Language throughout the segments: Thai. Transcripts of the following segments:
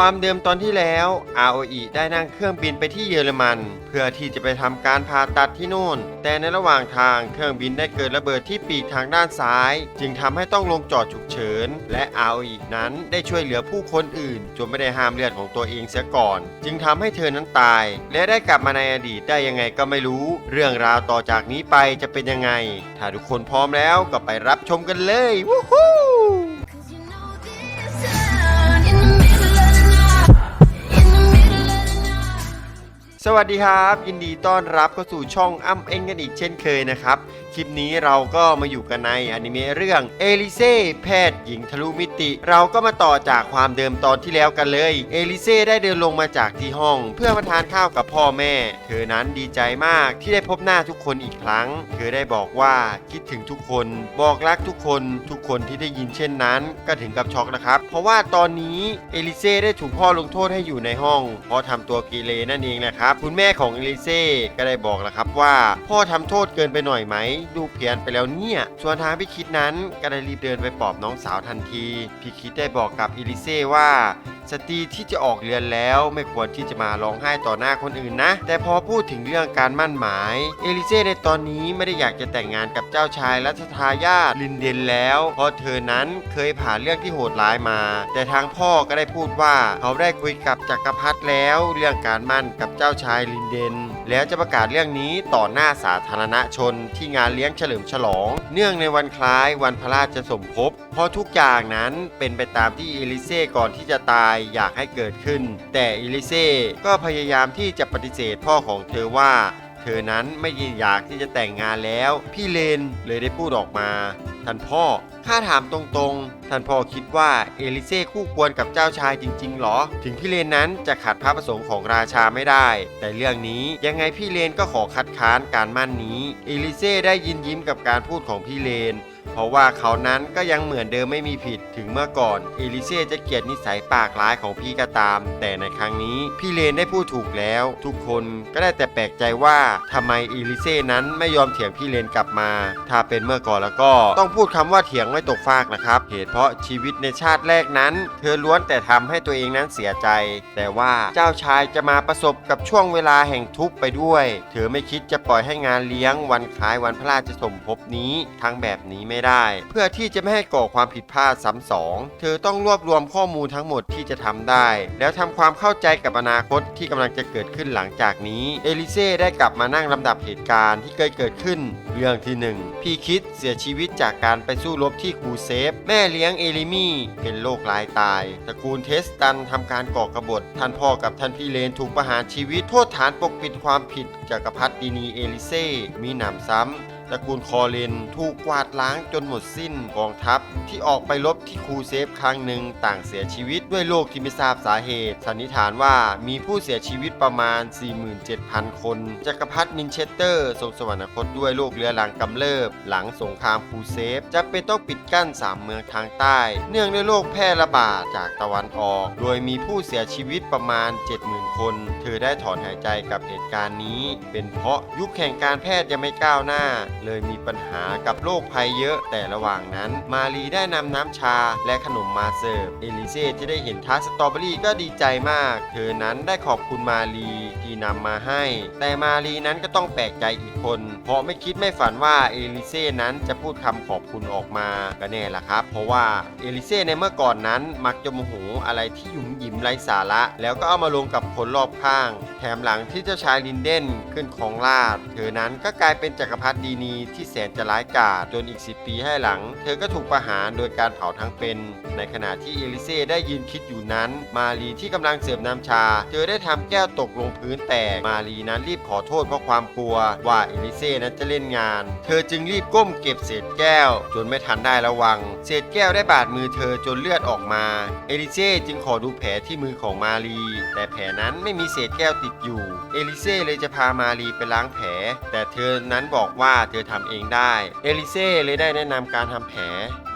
ความเดิมตอนที่แล้ว ROE ได้นั่งเครื่องบินไปที่เยอรมัน เพื่อที่จะไปทำการผ่าตัดที่นู่น แต่ในระหว่างทางเครื่องบินได้เกิดระเบิดที่ปีกทางด้านซ้าย จึงทำให้ต้องลงจอดฉุกเฉิน และ ROE นั้นได้ช่วยเหลือผู้คนอื่น จนไม่ได้ห้ามเลือดของตัวเองเสียก่อน จึงทำให้เธอนั้นตาย และได้กลับมาในอดีตได้ยังไงก็ไม่รู้ เรื่องราวต่อจากนี้ไปจะเป็นยังไง ถ้าทุกคนพร้อมแล้วก็ไปรับชมกันเลยวู้ฮู้ สวัสดีครับ ยินดีต้อนรับเข้าสู่ช่องอ้ำเอ็งกันอีกเช่นเคยนะครับ คลิปนี้เราก็มาอยู่กันในอนิเมะเรื่องเอลิเซ่แพทย์หญิงทะลุมิติ เราก็มาต่อจากความเดิมตอนที่แล้วกันเลย เอลิเซ่ได้เดินลงมาจากที่ห้อง เพื่อมาทานข้าวกับพ่อแม่ เธอนั้นดีใจมากที่ได้พบหน้าทุกคนอีกครั้ง เธอได้บอกว่าคิดถึงทุกคน บอกรักทุกคน ทุกคนที่ได้ยินเช่นนั้น ก็ถึงกับช็อกนะครับ เพราะว่าตอนนี้เอลิเซ่ได้ถูกพ่อลงโทษให้อยู่ในห้อง เพราะทำตัวกีเลนั่นเองนะครับคุณแม่ของเอลิเซ่ก็ได้บอกแล้วครับว่า พ่อทำโทษเกินไปหน่อยไหมดูเพี้ยนไปแล้วเนี่ย ส่วนทางพี่คิดนั้นก็ได้รีบเดินไปปลอบน้องสาวทันทีพี่คิดได้บอกกับเอลิเซ่ว่าสตรีที่จะออกเรือนแล้วไม่ควรที่จะมาร้องไห้ต่อหน้าคนอื่นนะ แต่พอพูดถึงเรื่องการมั่นหมาย เอลิเซ่ในตอนนี้ไม่ได้อยากจะแต่งงานกับเจ้าชายรัชทายาทลินเดนแล้วเพราะเธอนั้นเคยผ่านเรื่องที่โหดร้ายมา แต่ทางพ่อก็ได้พูดว่าเขาได้คุยกับจักรพรรดิแล้ว เรื่องการมั่นกับเจ้าชายลินเดน แล้วจะประกาศเรื่องนี้ต่อหน้าสาธารณชนที่งานเลี้ยงเฉลิมฉลอง เนื่องในวันคล้ายวันพระราชสมภพเพราะทุกอย่างนั้นเป็นไปตามที่เอลิเซ่ก่อนที่จะตายอยากให้เกิดขึ้น แต่เอลิเซ่ก็พยายามที่จะปฏิเสธพ่อของเธอว่า เธอนั้นไม่อยากที่จะแต่งงานแล้ว พี่เลนเลยได้พูดออกมาท่านพ่อ ข้าถามตรงๆ ท่านพ่อคิดว่าเอลิเซ่คู่ควรกับเจ้าชายจริง ๆ หรอ ถึงพี่เลนนั้นจะขัดพระประสงค์ของราชาไม่ได้ แต่เรื่องนี้ยังไงพี่เลนก็ขอคัดค้านการมั่นนี้ เอลิเซ่ได้ยินยิ้มกับการพูดของพี่เลน เพราะว่าเขานั้นก็ยังเหมือนเดิมไม่มีผิดถึงเมื่อก่อน เอลิเซ่จะเกลียดนิสัยปากร้ายของพี่ก็ตาม แต่ในครั้งนี้พี่เลนได้พูดถูกแล้ว ทุกคนก็ได้แต่แปลกใจว่าทำไมเอลิเซ่นั้นไม่ยอมเถียงพี่เลนกลับมา ถ้าเป็นเมื่อก่อนแล้วก็ต้องพูดคำว่าเถียงไม่ตกฟากนะครับ เหตุเพราะชีวิตในชาติแรกนั้น เธอล้วนแต่ทำให้ตัวเองนั้นเสียใจ แต่ว่าเจ้าชายจะมาประสบกับช่วงเวลาแห่งทุกข์ไปด้วย เธอไม่คิดจะปล่อยให้งานเลี้ยงวันคล้ายวันพระราชสมภพนี้ทั้งแบบนี้ไม่ได้ เพื่อที่จะไม่ให้ก่อความผิดพลาดซ้ำสองเธอต้องรวบรวมข้อมูลทั้งหมดที่จะทำได้ แล้วทำความเข้าใจกับอนาคตที่กำลังจะเกิดขึ้นหลังจากนี้ เอลิเซ่ได้กลับมานั่งลำดับเหตุการณ์ที่เคยเกิดขึ้น เรื่องที่หนึ่งพี่คิดเสียชีวิตจากการไปสู้รบที่คูเซฟ แม่เลี้ยงเอลิมี่เป็นโรคร้ายตาย ตระกูลเทสตันทำการก่อกบฏท่านพ่อกับท่านพี่เลนถูกประหารชีวิตโทษฐานปกปิดความผิดจากักรพรรดินีเอลิเซ่มีหนำซ้ำ ตระกูลคอเลนถูกกวาดล้างจนหมดสิ้นกองทัพ ที่ออกไปรบที่คูเซฟครั้งหนึ่งต่างเสียชีวิตด้วยโรคที่ไม่ทราบสาเหตุ สันนิษฐานว่ามีผู้เสียชีวิตประมาณ 47,000 คน จักรพรรดิมินเชสเตอร์ทรงสวรรคตด้วยโรคเรื้อรังกำเริบ หลังสงครามคูเซฟจะเป็นต้องปิดกั้น 3 เมืองทางใต้ เนื่องด้วยโรคแพร่ระบาดจากตะวันออก โดยมีผู้เสียชีวิตประมาณ 70,000 คน เธอได้ถอนหายใจกับเหตุการณ์นี้ เป็นเพราะยุคแห่งการแพทย์ยังไม่ก้าวหน้าเลยมีปัญหากับโรคภัยเยอะ แต่ระหว่างนั้น มารีได้นำน้ำชาและขนมมาเสิร์ฟ เอลิเซ่ที่ได้เห็นทาสตรอเบอรี่ก็ดีใจมาก เธอนั้นได้ขอบคุณมารีที่นำมาให้ แต่มารีนั้นก็ต้องแปลกใจอีกคน เพราะไม่คิดไม่ฝันว่าเอลิเซ่นั้นจะพูดคำขอบคุณออกมาก็แน่ละครับ เพราะว่าเอลิเซ่ในเมื่อก่อนนั้นมักจะโมโหอะไรที่หยุ่มหยิมไร้สาระ แล้วก็เอามาลงกับคนรอบข้าง แถมหลังที่เจ้าชายลินเดนขึ้นของราชเธอนั้นก็กลายเป็นจักรพรรดิดีนีที่แสนจะร้ายกาจจนอีก 10 ปีให้หลัง เธอก็ถูกประหารโดยการเผาทั้งเป็น ในขณะที่เอลิเซ่ได้ยืนคิดอยู่นั้น มารีที่กำลังเสิร์ฟน้ำชา เธอได้ทำแก้วตกลงพื้นแตก มารีนั้นรีบขอโทษเพราะความกลัว ว่าเอลิเซ่นั้นจะเล่นงาน เธอจึงรีบก้มเก็บเศษแก้ว จนไม่ทันได้ระวัง เศษแก้วได้บาดมือเธอจนเลือดออกมา เอลิเซ่จึงขอดูแผลที่มือของมารี แต่แผลนั้นไม่มีเศษแก้วติดอยู่ เอลิเซ่เลยจะพามารีไปล้างแผล แต่เธอนั้นบอกว่าเธอทำเองได้ เอลิเซ่เลยได้แนะนำการทำแผล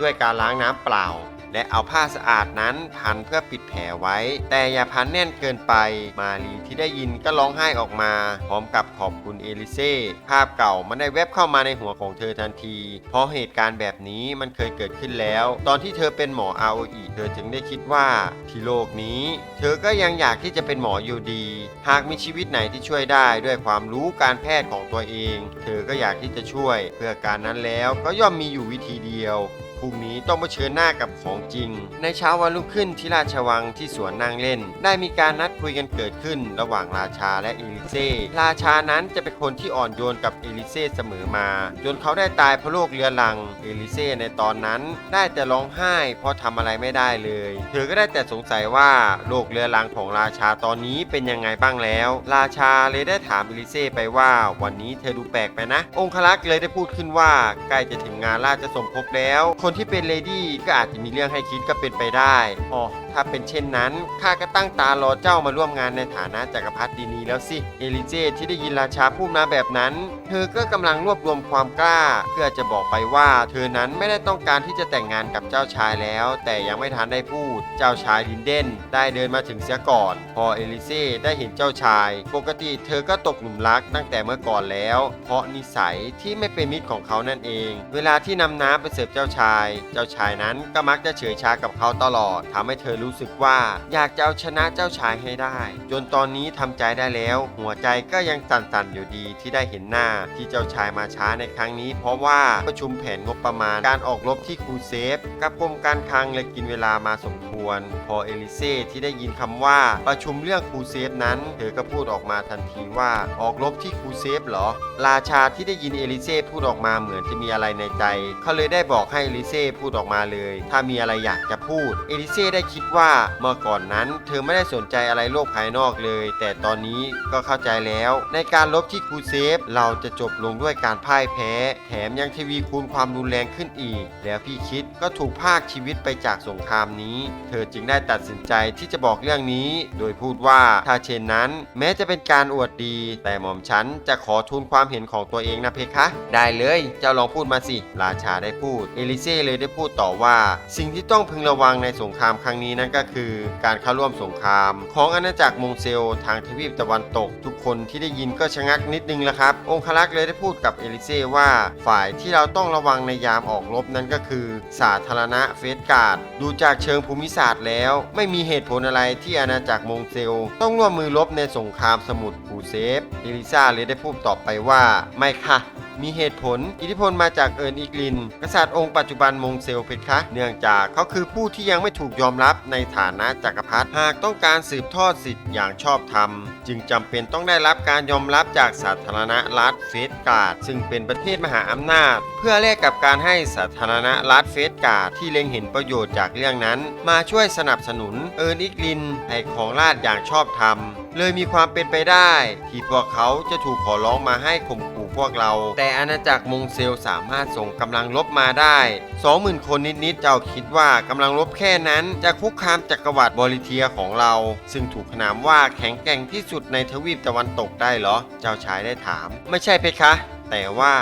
ด้วยการล้างน้ำเปล่า และเอาผ้าสะอาดนั้นพันเพื่อปิดแผลไว้ แต่อย่าพันแน่นเกินไป มารีที่ได้ยินก็ร้องไห้ออกมา พร้อมกับขอบคุณเอลิเซ่ภาพเก่ามันได้แวบเข้ามาในหัวของเธอทันที เพราะเหตุการณ์แบบนี้มันเคยเกิดขึ้นแล้ว ตอนที่เธอเป็นหมอ ROE เธอจึงได้คิดว่าที่โลกนี้ เธอก็ยังอยากที่จะเป็นหมออยู่ดี หากมีชีวิตไหนที่ช่วยได้ด้วยความรู้การแพทย์ของตัวเอง เธอก็อยากที่จะช่วย เพื่อการนั้นแล้วก็ย่อมมีอยู่วิธีเดียว พรุ่นี้ต้องเผชิญหน้ากับของจริง ในเช้าวันรุ่งขึ้นที่ราชวังที่สวนนางเล่น ได้มีการนัดคุยกันเกิดขึ้น ระหว่างราชาและเอลิเซ่ราชานั้นจะเป็นคนที่อ่อนโยนกับเอลิเซ่เสมอมา จนเขาได้ตายเพราะโรคเรื้อรังเอลิเซ่ในตอนนั้นได้แต่ร้องไห้เพราะทำอะไรไม่ได้เลย เธอก็ได้แต่สงสัยว่าโรคเรื้อรังของราชาตอนนี้เป็นยังไงบ้างแล้ว ราชาเลยได้ถามเอลิเซ่ไปว่าวันนี้เธอดูแปลกไปนะ องคลักษ์เลยได้พูดขึ้นว่าใกล้จะถึงงานราชสมภพแล้วคนนที่เป็นเลดี้ก็อาจจะมีเรื่องให้คิดก็เป็นไปได้อ๋อถ้าเป็นเช่นนั้นข้าก็ตั้งตารอเจ้ามาร่วมงานในฐานะจักรพรรดินีแล้วสิ เอลิเจที่ได้ยินราชาพูดมาแบบนั้น เธอก็กำลังรวบรวมความกล้า เพื่อจะบอกไปว่า เธอนั้นไม่ได้ต้องการที่จะแต่งงานกับเจ้าชายแล้ว แต่ยังไม่ทันได้พูด เจ้าชายลินเดนได้เดินมาถึงเสียก่อน พอเอลิเซ่ได้เห็นเจ้าชาย ปกติเธอก็ตกหลุมรักตั้งแต่เมื่อก่อนแล้ว เพราะนิสัยที่ไม่เป็นมิตรของเขานั่นเอง เวลาที่นำน้ำไปเสิร์ฟเจ้าชาย เจ้าชายนั้นก็มักจะเฉยชากับเขาตลอดทำให้เธอรู้สึกว่าอยากจะเอาชนะเจ้าชายให้ได้ จนตอนนี้ทำใจได้แล้ว หัวใจก็ยังสั่นๆอยู่ดีที่ได้เห็นหน้าที่เจ้าชายมาช้าในครั้งนี้ เพราะว่าประชุมแผนงบประมาณการออกรบที่ครูเซฟกับกรมการคลังเลยกินเวลามาสมควร พอเอลิเซ่ที่ได้ยินคำว่าประชุมเรื่องครูเซฟนั้น เธอก็พูดออกมาทันทีว่าออกรบที่ครูเซฟเหรอ ราชาที่ได้ยินเอลิเซ่พูดออกมาเหมือนจะมีอะไรในใจ เขาเลยได้บอกให้เอลิเซ่พูดออกมาเลย ถ้ามีอะไรอยากจะพูด เอลิเซ่ได้คิดว่าเมื่อก่อนนั้น เธอไม่ได้สนใจอะไรโลกภายนอกเลย แต่ตอนนี้ก็เข้าใจแล้ว ในการลบที่ครูเซฟ เราจะจบลงด้วยการพ่ายแพ้ แถมยังทวีคูณความรุนแรงขึ้นอีก แล้วพี่คิดก็ถูกพากชีวิตไปจากสงครามนี้ เธอจึงได้ตัดสินใจที่จะบอกเรื่องนี้ โดยพูดว่าถ้าเช่นนั้น แม้จะเป็นการอวดดี แต่หม่อมฉันจะขอทูลความเห็นของตัวเองนะเพคะ ได้เลยเจ้าลองพูดมาสิ ราชาได้พูด เอลิเซ่เลยได้พูดต่อว่า สิ่งที่ต้องพึงระวังในสงครามครั้งนี้นั่นก็คือการเข้าร่วมสงคราม ของอาณาจักรมงเซลทางทวีปตะวันตก ทุกคนที่ได้ยินก็ชะงักนิดนึงแล้วครับ องคลักษ์เลยได้พูดกับเอลิเซ่ว่าฝ่ายที่เราต้องระวังในยามออกรบนั่นก็คือ สาธารณะเฟสการ์ดดูจากเชิงภูมิศาสตร์แล้ว ไม่มีเหตุผลอะไรที่อาณาจักรมงเซล ต้องร่วมมือรบในสงครามสมุทรปูเซฟเอลิซาเลยได้พูดตอบไปว่าไม่ค่ะ มีเหตุผล อิทธิพลมาจากเอิร์นอีกลิน กษัตริย์องค์ปัจจุบันมงเซลเพคะ เนื่องจากเขาคือผู้ที่ยังไม่ถูกยอมรับในฐานะจักรพรรดิหากต้องการสืบทอดสิทธิ์อย่างชอบธรรม จึงจำเป็นต้องได้รับการยอมรับจากสาธารณรัฐเฟสการ์ดซึ่งเป็นประเทศมหาอำนาจ เพื่อแลกกับการให้สาธารณรัฐเฟสการ์ดที่เล็งเห็นประโยชน์จากเรื่องนั้น มาช่วยสนับสนุนเอิร์นอีกลินให้ของราชอย่างชอบธรรมเลยมีความเป็นไปได้ ที่พวกเขาจะถูกขอร้องมาให้ข่ม พวกเรา แต่อาณาจักรมงเซลสามารถส่งกำลังรบมาได้ 20,000 คนนิดๆเจ้าคิดว่ากำลังรบแค่นั้น จะคุกคามจักรวรรดิบริเทียของเรา ซึ่งถูกขนามว่าแข็งแกร่งที่สุดในทวีปตะวันตกได้เหรอ เจ้าชายได้ถาม ไม่ใช่เพคะแต่ว่า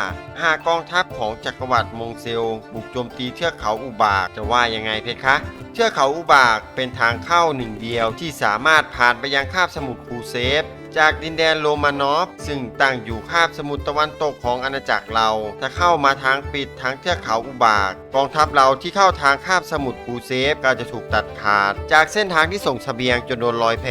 หากกองทัพของจักรวรรดิมงเซล บุกโจมตีเทือกเขาอุบากจะว่ายังไงเพคะเทือกเขาอุบากเป็นทางเข้าหนึ่งเดียวที่สามารถผ่านไปยังคาบสมุทรคูเซฟ จากดินแดนโรมานอฟ ซึ่งตั้งอยู่คาบสมุทรตะวันตกของอาณาจักรเราจะเข้ามาทางปิดทางเทือกเขาอุบาก กองทัพเราที่เข้าทางคาบสมุทรคูเซฟก็จะถูกตัดขาด จากเส้นทางที่ส่งเสบียงจนโดนลอยแพ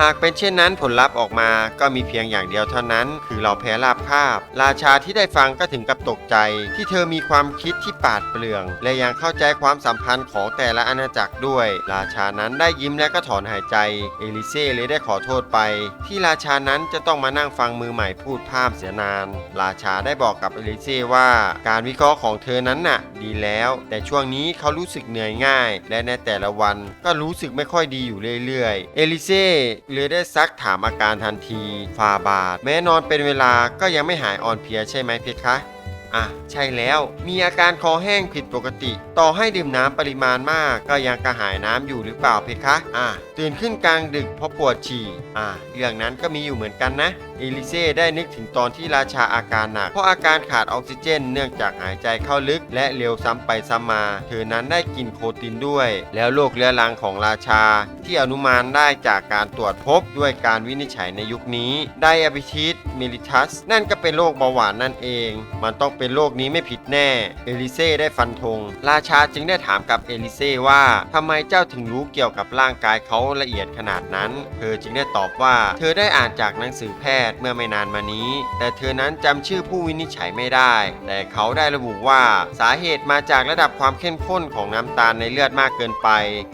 หากเป็นเช่นนั้นผลลัพธ์ออกมาก็มีเพียงอย่างเดียวเท่านั้น คือเราแพ้ราบคาบ ราชาที่ได้ฟังก็ถึงกับตกใจ ที่เธอมีความคิดที่ปาดเปรื่อง และยังเข้าใจความสัมพันธ์ของแต่ละอาณาจักรด้วย ราชานั้นได้ยิ้มและก็ถอนหายใจ เอลิเซ่เลยได้ขอโทษไป ที่ราชาชานั้นจะต้องมานั่งฟังมือใหม่พูดพร่ำเสียนาน ราชาได้บอกกับเอลิเซ่ว่า การวิเคราะห์ของเธอนั้นน่ะ ดีแล้ว แต่ช่วงนี้เขารู้สึกเหนื่อยง่าย และในแต่ละวันก็รู้สึกไม่ค่อยดีอยู่เรื่อยๆ เอลิเซ่เลยได้ซักถามอาการทันทีฟาบาดแม้นอนเป็นเวลาก็ยังไม่หายอ่อนเพลียใช่ไหมเพคะ อะใช่แล้ว มีอาการคอแห้งผิดปกติ ต่อให้ดื่มน้ำปริมาณมาก ก็ยังกระหายน้ำอยู่หรือเปล่าเพคะอะตื่นขึ้นกลางดึกเพราะปวดฉี่อะเรื่องนั้นก็มีอยู่เหมือนกันนะเอลิเซ่ได้นึกถึงตอนที่ราชาอาการหนัก เพราะอาการขาดออกซิเจน เนื่องจากหายใจเข้าลึก และเร็วซ้ำไปซ้ำมา เธอนั้นได้กินโคตินด้วย แล้วโรคเรื้อรังของราชา ที่อนุมานได้จากการตรวจพบด้วยการวินิจฉัยในยุคนี้ ไดอะบิทิสมิลิทัส นั่นก็เป็นโรคเบาหวานนั่นเอง มันต้องเป็นโรคนี้ไม่ผิดแน่ เอลิเซ่ได้ฟันธง ราชาจึงได้ถามกับเอลิเซ่ว่าทำไมเจ้าถึงรู้เกี่ยวกับร่างกายเขาละเอียดขนาดนั้น เธอจึงได้ตอบว่า เธอได้อ่านจากหนังสือแพทย์เมื่อไม่นานมานี้ แต่เธอนั้นจำชื่อผู้วินิจฉัยไม่ได้ แต่เขาได้ระบุว่าสาเหตุมาจากระดับความเข้มข้นของน้ำตาลในเลือดมากเกินไป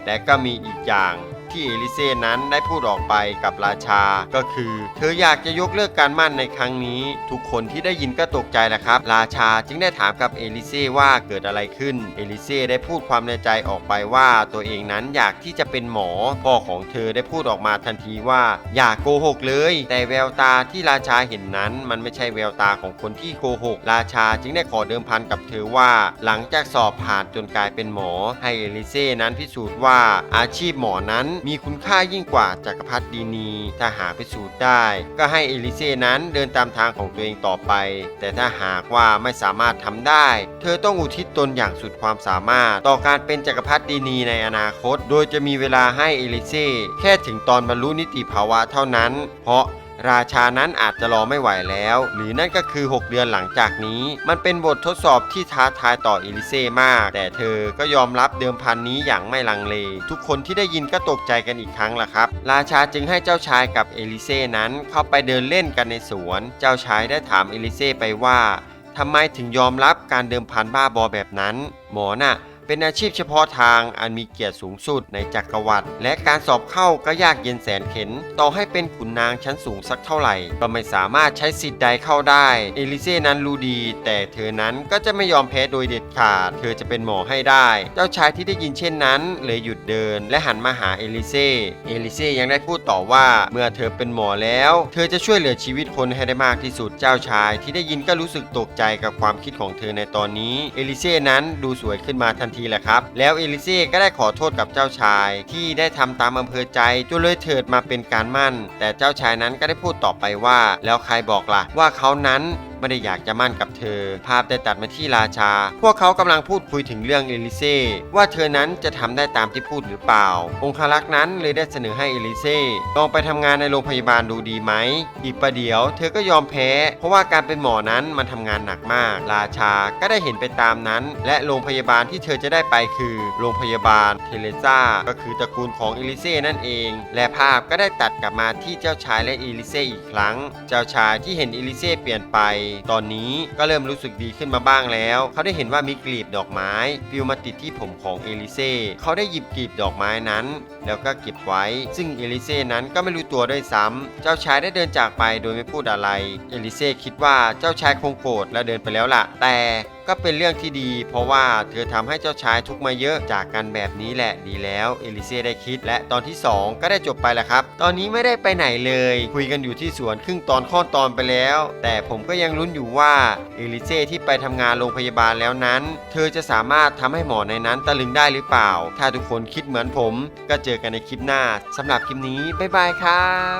และก็มีอีกอย่าง ที่เอลิเซ่นั้นได้พูดออกไปกับราชา ก็คือ เธออยากจะยกเลิกการมั่นในครั้งนี้ ทุกคนที่ได้ยินก็ตกใจแหละครับ ราชาจึงได้ถามกับเอลิเซ่ว่าเกิดอะไรขึ้น เอลิเซ่ได้พูดความในใจออกไปว่าตัวเองนั้นอยากที่จะเป็นหมอ พ่อของเธอได้พูดออกมาทันทีว่า อย่าโกหกเลย แต่แววตาที่ราชาเห็นนั้น มันไม่ใช่แววตาของคนที่โกหก ราชาจึงได้ขอเดิมพันกับเธอว่า หลังจากสอบผ่านจนกลายเป็นหมอ ให้เอลิเซ่นั้นพิสูจน์ว่าอาชีพหมอนั้นมีคุณค่ายิ่งกว่าจักรพรรดินี ถ้าหาพิสูจน์ได้ ก็ให้เอลิเซ่นั้นเดินตามทางของตัวเองต่อไป แต่ถ้าหากว่าไม่สามารถทำได้ เธอต้องอุทิศตนอย่างสุดความสามารถ ต่อการเป็นจักรพรรดินีในอนาคต โดยจะมีเวลาให้เอลิเซ่แค่ถึงตอนบรรลุนิติภาวะเท่านั้น เพราะ ราชานั้นอาจจะรอไม่ไหวแล้ว หรือนั่นก็คือ 6 เดือนหลังจากนี้ มันเป็นบททดสอบที่ท้าทายต่อเอลิเซ่มาก แต่เธอก็ยอมรับเดิมพันนี้อย่างไม่ลังเล ทุกคนที่ได้ยินก็ตกใจกันอีกครั้งละครับ ราชาจึงให้เจ้าชายกับเอลิเซ่นั้นเข้าไปเดินเล่นกันในสวน เจ้าชายได้ถามเอลิเซ่ไปว่าทำไมถึงยอมรับการเดิมพันบ้าบอแบบนั้น หมอน่ะ เป็นอาชีพเฉพาะทางอันมีเกียรติสูงสุดในจักรวรรดิและการสอบเข้าก็ยากเย็นแสนเข็น ต่อให้เป็นขุนนางชั้นสูงสักเท่าไหร่ ก็ไม่สามารถใช้สิทธิ์ใดเข้าได้ เอลิเซ่นั้นรู้ดี แต่เธอนั้นก็จะไม่ยอมแพ้โดยเด็ดขาด เธอจะเป็นหมอให้ได้ เจ้าชายที่ได้ยินเช่นนั้นเลยหยุดเดิน และหันมาหาเอลิเซ่ เอลิเซ่ยังได้พูดต่อว่าเมื่อเธอเป็นหมอแล้ว เธอจะช่วยเหลือชีวิตคนให้ได้มากที่สุด เจ้าชายที่ได้ยินก็รู้สึกตกใจกับความคิดของเธอในตอนนี้ เอลิเซ่นั้นดูสวยขึ้นมาทันทีแหละครับ แล้วเอลิเซ่ก็ได้ขอโทษกับเจ้าชาย ที่ได้ทำตามอำเภอใจจนเลยเถิดมาเป็นการมั่น แต่เจ้าชายนั้นก็ได้พูดต่อไปว่า แล้วใครบอกล่ะว่าเขานั้น ไม่ได้อยากจะมั่นกับเธอ ภาพได้ตัดมาที่ราชา พวกเขากำลังพูดคุยถึงเรื่องเอลิเซ่ว่าเธอนั้นจะทำได้ตามที่พูดหรือเปล่า องคารักษ์นั้นเลยได้เสนอให้เอลิเซ่ลองไปทำงานในโรงพยาบาลดูดีไหม อีกประเดี๋ยว เธอก็ยอมแพ้ เพราะว่าการเป็นหมอนั้นมันทำงานหนักมาก ราชาก็ได้เห็นไปตามนั้น และโรงพยาบาลที่เธอจะได้ไปคือโรงพยาบาลเทเลซ่าก็คือตระกูลของเอลิเซ่นั่นเอง และภาพก็ได้ตัดกลับมาที่เจ้าชายและเอลิเซ่อีกครั้ง เจ้าชายที่เห็นเอลิเซ่เปลี่ยนไปตอนนี้ก็เริ่มรู้สึกดีขึ้นมาบ้างแล้ว เขาได้เห็นว่ามีกลีบดอกไม้ปลิวมาติดที่ผมของเอลิเซ่เขาได้หยิบกลีบดอกไม้นั้น แล้วก็เก็บไว้ ซึ่งเอลิเซ่นั้นก็ไม่รู้ตัวด้วยซ้ำเจ้าชายได้เดินจากไปโดยไม่พูดอะไร เอลิเซ่คิดว่าเจ้าชายคงโกรธและเดินไปแล้วล่ะ แต่ ก็เป็นเรื่องที่ดี เพราะว่าเธอทำให้เจ้าชายทุกมาเยอะจากกันแบบนี้แหละดีแล้วเอลิเซ่ได้คิดและตอนที่ 2 ก็ได้จบไปแล้วครับ ตอนนี้ไม่ได้ไปไหนเลย คุยกันอยู่ที่สวนครึ่งตอนข้อตอนไปแล้ว แต่ผมก็ยังลุ้นอยู่ว่าเอลิเซ่ที่ไปทำงานโรงพยาบาลแล้วนั้น เธอจะสามารถทำให้หมอในนั้นตะลึงได้หรือเปล่า ถ้าทุกคนคิดเหมือนผม ก็เจอกันในคลิปหน้าสำหรับคลิปนี้บ๊ายบายครับ